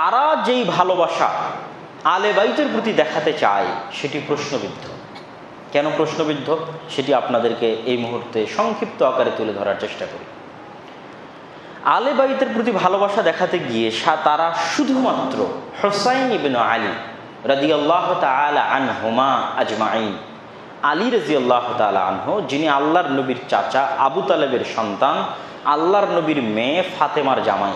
তারা যেই ভালোবাসা আলে বাইতের প্রতি দেখাতে চায়, সেটি প্রশ্নবিদ্ধ। কেন প্রশ্নবিদ্ধ? সেটি আপনাদেরকে এই মুহূর্তে সংক্ষিপ্ত আকারে তুলে ধরার চেষ্টা করি। আলে বাইতের প্রতি ভালোবাসা দেখাতে গিয়ে তারা শুধুমাত্র হোসাইন ইবিন আলী রাজি আল্লাহ তালা আনহুমা আজমাইন আলী রাজি আল্লাহ তালা আনহ, যিনি আল্লাহর নবীর চাচা আবু তালেবের সন্তান, আল্লাহর নবীর মেয়ে ফাতেমার জামাই।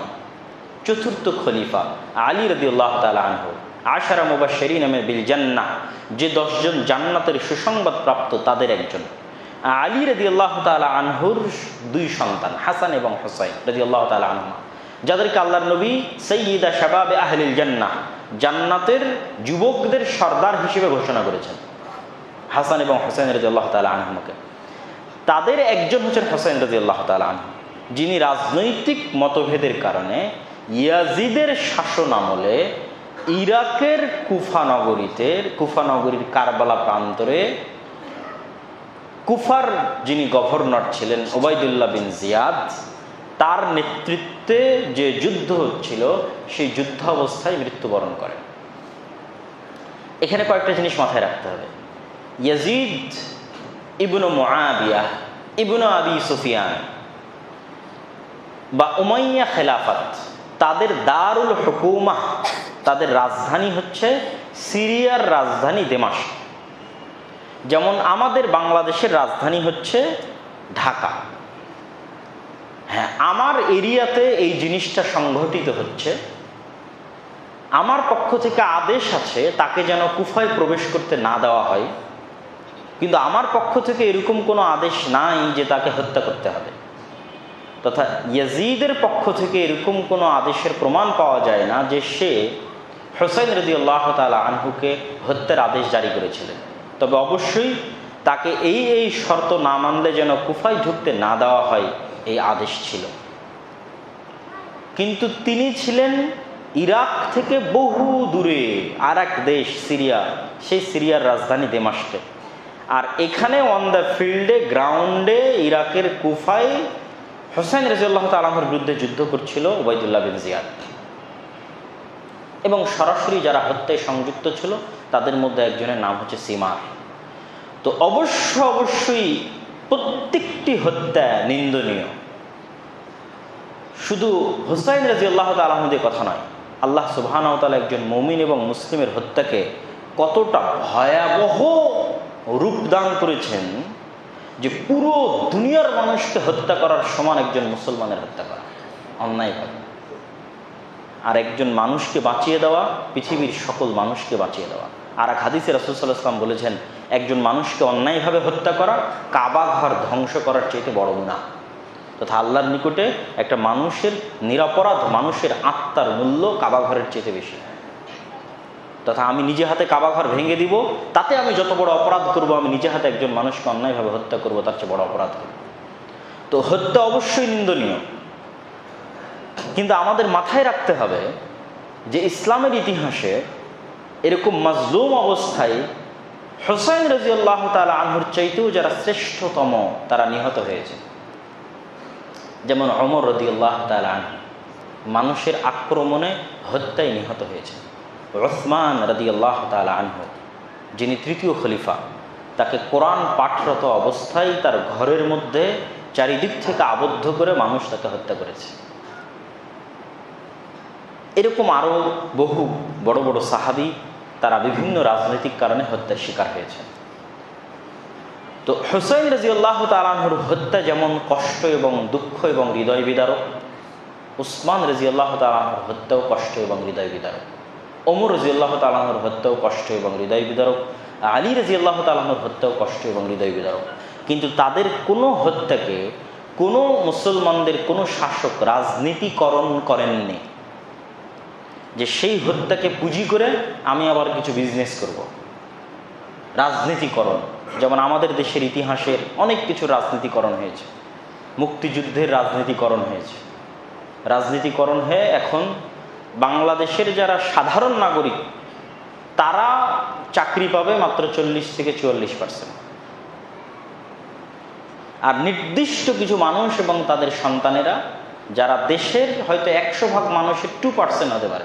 চতুর্থ খলিফা আলী রদি আল্লাহ তালা আনহু। আশারা মুবাশশিরিন নামে বিল জান্নাহ। যে দশজন জান্নাতের সুসংবাদ প্রাপ্ত তাদের একজন। আলী রদি আল্লাহ তালা আনহুর দুই সন্তান, হাসান এবং হোসাইন রদি আল্লাহ তালা আনহুমা। যাদেরকে আল্লাহ নবী সৈয়দা শাবাবে আহলিল জান্নাহ, জান্নাতের যুবকদের সর্দার হিসেবে ঘোষণা করেছেন। হাসান এবং হোসেন রাজি আল্লাহ তালা আনহমকে। তাদের একজন হচ্ছেন হোসেন রাজি আল্লাহ তালা আনহু, যিনি রাজনৈতিক মতভেদের কারণে ইয়াজিদের শাসন আমলে ইরাকের কুফা নগরীতে, কুফা নগরীর কারবালা প্রান্তরে কুফার যিনি গভর্নর ছিলেন ওবায়দুল্লাহ বিন জিয়াদ, তার নেতৃত্বে যে যুদ্ধ হচ্ছিল, সেই যুদ্ধ অবস্থায় মৃত্যুবরণ করেন। এখানে কয়েকটা জিনিস মাথায় রাখতে হবে। ইয়াজিদ ইবনু মুআবিয়া, ইবনু আবি সুফিয়ান বা উমাইয়া খেলাফত তাদের দারুল হুকুমা তাদের রাজধানী হচ্ছে সিরিয়ার রাজধানী দেমাস যেমন আমাদের বাংলাদেশের রাজধানী হচ্ছে ঢাকা। হ্যাঁ আমার এরিয়াতে এই জিনিসটা সংঘটিত হচ্ছে। আমার পক্ষ থেকে আদেশ আছে তাকে যেন কুফায় প্রবেশ করতে না দেওয়া হয়। কিন্তু আমার পক্ষ থেকে এরকম কোনো আদেশ নাই যে তাকে হত্যা করতে হবে। তথা ইয়াজিদের পক্ষ থেকে এরকম কোনো আদেশের প্রমাণ পাওয়া যায় না যে সে হোসেন রদি আল্লাহ তালা আনহুকে হত্যার আদেশ জারি করেছিলেন। তবে অবশ্যই তাকে এই এই শর্ত না মানলে যেন কুফায় ঢুকতে না দেওয়া হয়, এই আদেশ ছিল। কিন্তু তিনি ছিলেন ইরাক থেকে বহু দূরে আর দেশ, সিরিয়া, সেই সিরিয়ার রাজধানী দেমাস্কে। আর এখানে অন দ্য ফিল্ডে গ্রাউন্ডে ইরাকের কুফায় হোসেন রাজিউল্লাহ তালাহর বিরুদ্ধে যুদ্ধ করছিল ওবায়দুল্লাহ বিন জিয়াদ। এবং সরাসরি যারা হত্যায় সংযুক্ত ছিল, তাদের মধ্যে একজনের নাম হচ্ছে সিমার। তো অবশ্য অবশ্যই প্রত্যেকটি হত্যা নিন্দনীয়। শুধু হুসাইন রাজি আল্লাহ তালাহদের কথা নয়, আল্লাহ সুবাহানাওতালা একজন মমিন এবং মুসলিমের হত্যাকে কতটা ভয়াবহ রূপদান করেছেন যে পুরো দুনিয়ার মানুষকে হত্যা করার সমান একজন মুসলমানের হত্যা করা। অন্যায়ভাবে আর একজন মানুষকে বাঁচিয়ে দেওয়া, পৃথিবীর সকল মানুষকে বাঁচিয়ে দেওয়া। আর এক হাদিসে রাসুলসাল্লাহ ইসলাম বলেছেন, একজন মানুষকে অন্যায়ভাবে হত্যা করা, কাবা ঘর ধ্বংস করার চাইতে বড় গুণা তথা আল্লাহর নিকটে একটা মানুষের, নিরাপরাধ মানুষের আত্মার মূল্য কাবা ঘরের চেয়ে বেশি। তথা আমি নিজে হাতে কাবা ঘর ভেঙে দিব, তাতে আমি যত বড় অপরাধ করব, আমি নিজে হাতে একজন মানুষকে অন্যায়ভাবে হত্যা করব, তার চেয়ে বড় অপরাধ করব। তো হত্যা অবশ্যই নিন্দনীয়। কিন্তু আমাদের মাথায় রাখতে হবে যে ইসলামের ইতিহাসে এরকম মাজলুম অবস্থায় হোসাইন রাজি আল্লাহ তালা আনহুর চাইতেও যারা শ্রেষ্ঠতম, তারা নিহত হয়েছে। যেমন অমর রদি আল্লাহ তালা আনহু, মানুষের আক্রমণে হত্যায় নিহত হয়েছে। রসমান রদি আল্লাহ তালা আনহু, যিনি তৃতীয় খলিফা, তাকে কোরআন পাঠরত অবস্থায় তার ঘরের মধ্যে চারিদিক থেকে আবদ্ধ করে মানুষ তাকে হত্যা করেছে। এরকম আরও বহু বড় বড় সাহাবি তারা বিভিন্ন রাজনৈতিক কারণে হত্যার শিকার হয়েছে তো হোসেন রাজি আল্লাহ তালাহুর হত্যা যেমন কষ্ট এবং দুঃখ এবং হৃদয় বিদারক, উসমান রাজি আল্লাহ তালাহুর হত্যাও কষ্ট এবং হৃদয় বিদারক। ওমর রাজি আল্লাহ তালাহুর হত্যাও কষ্ট এবং হৃদয় বিদারক। আলী রাজি আল্লাহ তালাহুর হত্যাও কষ্ট এবং হৃদয় বিদারক। কিন্তু তাদের কোনো হত্যাকে, কোনো মুসলমানদের কোনো শাসক রাজনীতিকরণ করেননি। যে সেই হত্যাকে পুঁজি করে আমি আবার কিছু বিজনেস করব। রাজনীতিকরণ। যেমন আমাদের দেশের ইতিহাসের অনেক কিছু রাজনীতিকরণ হয়েছে। মুক্তিযুদ্ধের রাজনীতিকরণ হয়েছে। রাজনীতিকরণ হয়ে এখন বাংলাদেশের যারা সাধারণ নাগরিক, তারা চাকরি পাবে মাত্র চল্লিশ থেকে চুয়াল্লিশ পার্সেন্ট আর নির্দিষ্ট কিছু মানুষ এবং তাদের সন্তানেরা, যারা দেশের হয়তো একশো ভাগ মানুষের টু পার্সেন্ট হতে পারে,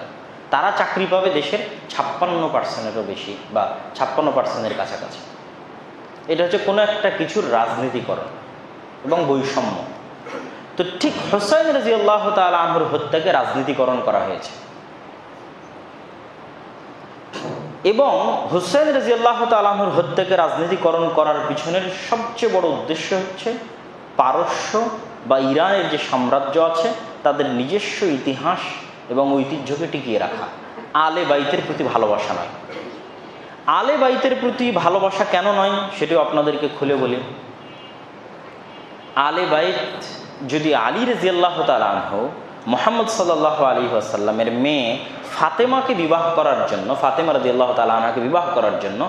তারা চাকরি পাবে দেশের ছাপ্পান্ন পার্সেন্টেরও বেশি বা ছাপ্পান্ন পার্সেন্টের কাছাকাছি। এটা হচ্ছে কোনো একটা কিছুর রাজনীতিকরণ এবং বৈষম্য। তো ঠিক হোসাইন রাজি আল্লাহ তালুর হত্যাকে রাজনীতিকরণ করা হয়েছে। এবং হুসেন রাজি আল্লাহ তালাহুর হত্যাকে রাজনীতিকরণ করার পিছনের সবচেয়ে বড় উদ্দেশ্য হচ্ছে পারস্য বা ইরানের যে সাম্রাজ্য আছে, তাদের নিজস্ব ইতিহাস এবং ঐতিহ্যকে টিকিয়ে রাখা। আলে বাইতের প্রতি ভালোবাসা নয়। আলে বাইতের প্রতি ভালোবাসা কেন নয়, সেটাও আপনাদেরকে খুলে বলি। আলে বাইত যদি আলী রাজিয়াল্লাহ তালাহ মোহাম্মদ সাল্লাহ আলী আসাল্লামের মেয়ে ফাতেমাকে বিবাহ করার জন্য, ফাতেমা রাজি আল্লাহ তালাহাকে বিবাহ করার জন্য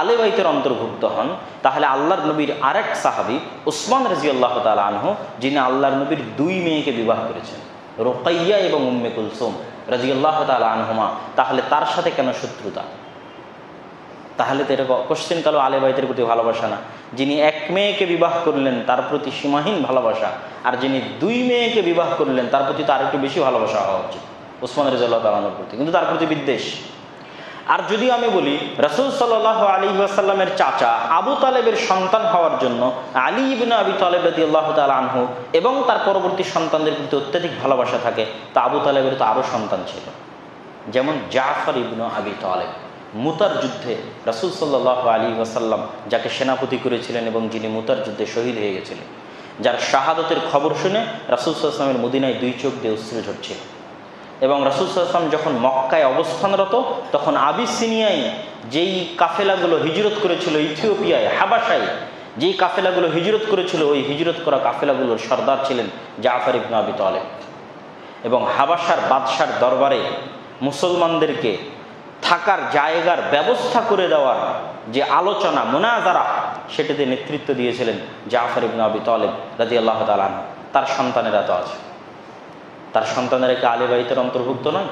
আলে বাইতের অন্তর্ভুক্ত হন, তাহলে আল্লাহর নবীর আরেক সাহাবি উসমান রাজি আল্লাহ তালাহ যিনি আল্লাহর নবীর দুই মেয়েকে বিবাহ করেছেন, রোকাইয়া এবং উম্মে কুলসুম রাজি আল্লাহ তালা আনহুমা। তাহলে তার সাথে কেন শত্রুতা? তাহলে তো এটা কোশ্চেন কালো আলে বাইতের প্রতি ভালোবাসা না। যিনি এক মেয়েকে বিবাহ করলেন, তার প্রতি সীমাহীন ভালোবাসা। আর যিনি দুই মেয়েকে বিবাহ করলেন, তার প্রতি তো আর একটু বেশি ভালোবাসা হওয়া উচিত। ওসমান রেজাল্লাহ তালানোর প্রতি। কিন্তু তার প্রতি বিদ্বেষ। আর যদি আমি বলি, রসুল সাল্লাহ আলী আসাল্লামের চাচা আবু তালেবের সন্তান হওয়ার জন্য আলী ইবিন আবি তালেব রদি আল্লাহ আনহু এবং তার পরবর্তী সন্তানদের প্রতি অত্যাধিক ভালোবাসা থাকে, তা আবু তালেবের তো আরও সন্তান ছিল। যেমন জাফর ইবনু আবি তালেব। মুতার যুদ্ধে রাসুল সাল্লাহ আলী ওয়াসাল্লাম যাকে সেনাপতি করেছিলেন এবং যিনি মুতার যুদ্ধে শহীদ হয়ে গেছিলেন, যার শাহাদতের খবর শুনে রাসুল সাল্লামের মদিনায় দুই চোখ দিয়ে অশ্রু ঝরছিল এবং রাসুল সাল্লাম যখন মক্কায় অবস্থানরত, তখন আবিসিনিয়ায় যেই কাফেলাগুলো হিজরত করেছিল ইথিওপিয়ায় হাবাসায় যেই কাফেলাগুলো হিজরত করেছিল, ওই হিজরত করা কাফেলাগুলোর সর্দার ছিলেন জাফর ইবনু তালেব। এবং হাবাসার বাদশার দরবারে মুসলমানদেরকে থাকার জায়গার ব্যবস্থা করে দেওয়ার যে আলোচনা, মোনাজারা, সেটাতে নেতৃত্ব দিয়েছিলেন জাফর ইবনু আবি তালেব রাজি আল্লাহ তালান তার সন্তানেরা তো আছে। তার সন্তানেরা কি আলী বাইতের অন্তর্ভুক্ত নয়?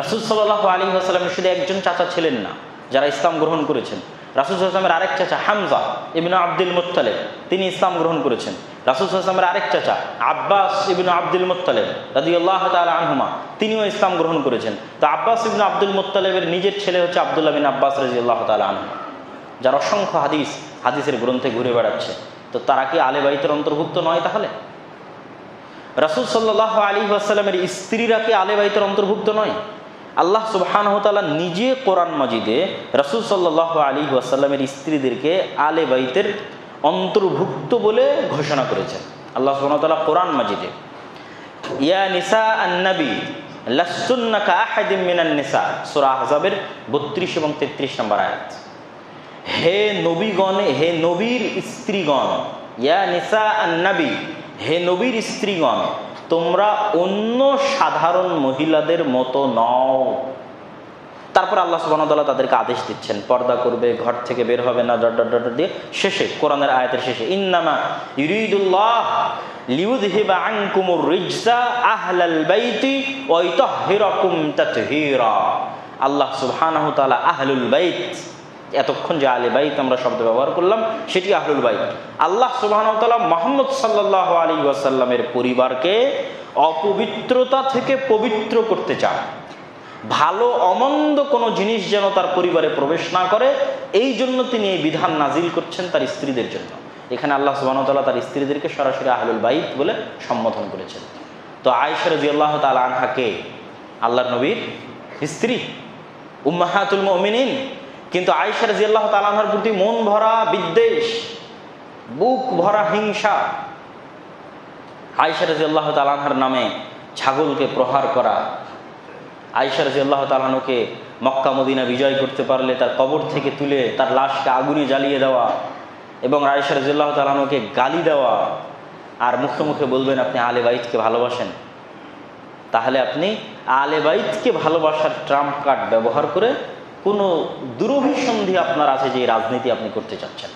রাসুল সাল্লাহ আলী আসসালামের শুধু একজন চাচা ছিলেন না, যারা ইসলাম গ্রহণ করেছেন। রাসুল সাল্লামের আরেক চাচা হামজা ইবিন আব্দুল মোত্তালেব, তিনি ইসলাম গ্রহণ করেছেন। রাসুল সাল্লামের আরেক চাচা, আব্বাস ইবিন আব্দুল মোত্তালেব রাজি আল্লাহ আনহুমা, তিনিও ইসলাম গ্রহণ করেছেন। তো আব্বাস ইবিন আব্দুল মোত্তালেবের নিজের ছেলে হচ্ছে আবদুল্লাহ বিন আব্বাস রাজি আল্লাহ তালা আনহুমা যার অসংখ্য হাদিস, হাদিসের গ্রন্থে ঘুরে বেড়াচ্ছে। তো তারা কি আলে বাইতের অন্তর্ভুক্ত নয় তাহলে? রাসুল সাল্লাহ আলী আসসালামের স্ত্রীরা কি আলে বাইতের অন্তর্ভুক্ত নয়? আল্লাহ সুবাহানহতালা নিজে কোরআন মাজিদে রসুল সাল্লাহ আলী আসাল্লামের স্ত্রীদেরকে আলে বাইতের অন্তর্ভুক্ত বলে ঘোষণা করেছেন। আল্লাহ সুবাহতালা কোরআন মাজিদে। ইয়া নিসা আন্নাবি লাসুন্নাকা আহাদিম মিনান নিসা। সুরা আহজাবের বত্রিশ এবং তেত্রিশ নম্বর আয়াত। হে নবীগণ, হে নবীর স্ত্রীগণ, ইয়া নিসা আন্নাবি, হে নবীর স্ত্রীগণ, তোমরা অন্য সাধারণ মহিলাদের মতো নও। তারপর আল্লাহ সুবাহতাল্লাহ তাদেরকে আদেশ দিচ্ছেন, পর্দা করবে, ঘর থেকে বের হবে না, ডট ডট দিয়ে শেষে, কোরআনের আয়াতের শেষে, ইন্নামা ইউরিদুল্লাহ লিউদহিবা আনকুমুর রিজসা আহলাল বাইতি ওয়া ইতাহহিরাকুম তাতহীরা। আল্লাহ সুবহানাহু আহলুল বাইত, এতক্ষণ যে আলে বাইত আমরা শব্দ ব্যবহার করলাম, সেটি আহলুল বাইত। আল্লাহ সুবাহতাল্লাহ মোহাম্মদ সাল্লাহ আলী ওয়াসাল্লামের পরিবারকে অপবিত্রতা থেকে পবিত্র করতে চান। ভালো, অমন্দ কোনো জিনিস যেন তার পরিবারে প্রবেশ না করে, এই জন্য তিনি এই বিধান নাজিল করছেন তার স্ত্রীদের জন্য। এখানে আল্লাহ সুবাহতাল্লাহ তার স্ত্রীদেরকে সরাসরি আহলুল বাইত বলে সম্বোধন করেছেন। তো আয়সা রাজি আল্লাহ তাল আনহাকে আল্লাহ নবীর স্ত্রী, উম্মাহাতুল মমিনিন। কিন্তু আয়সা রাজি আল্লাহ তালাহার প্রতি মন ভরা বিদ্বেষ, বুক ভরা হিংসা। আয়সা রাজি আল্লাহ তালাহার নামে ছাগলকে প্রহার করা আয়সা রাজি আল্লাহ তালানুকে মক্কা, মদিনা বিজয় করতে পারলে তার কবর থেকে তুলে তার লাশকে আগুনে জ্বালিয়ে দেওয়া এবং আয়সা রাজি আল্লাহ তালানুকে গালি দেওয়া। আর মুখে মুখে বলবেন, আপনি আলে বাইতকে ভালোবাসেন। তাহলে আপনি আলে বাইতকে ভালোবাসার ট্রাম্প কার্ড ব্যবহার করে কোনো দুরভিসন্ধি আপনার আছে যে রাজনীতি আপনি করতে চাচ্ছেন।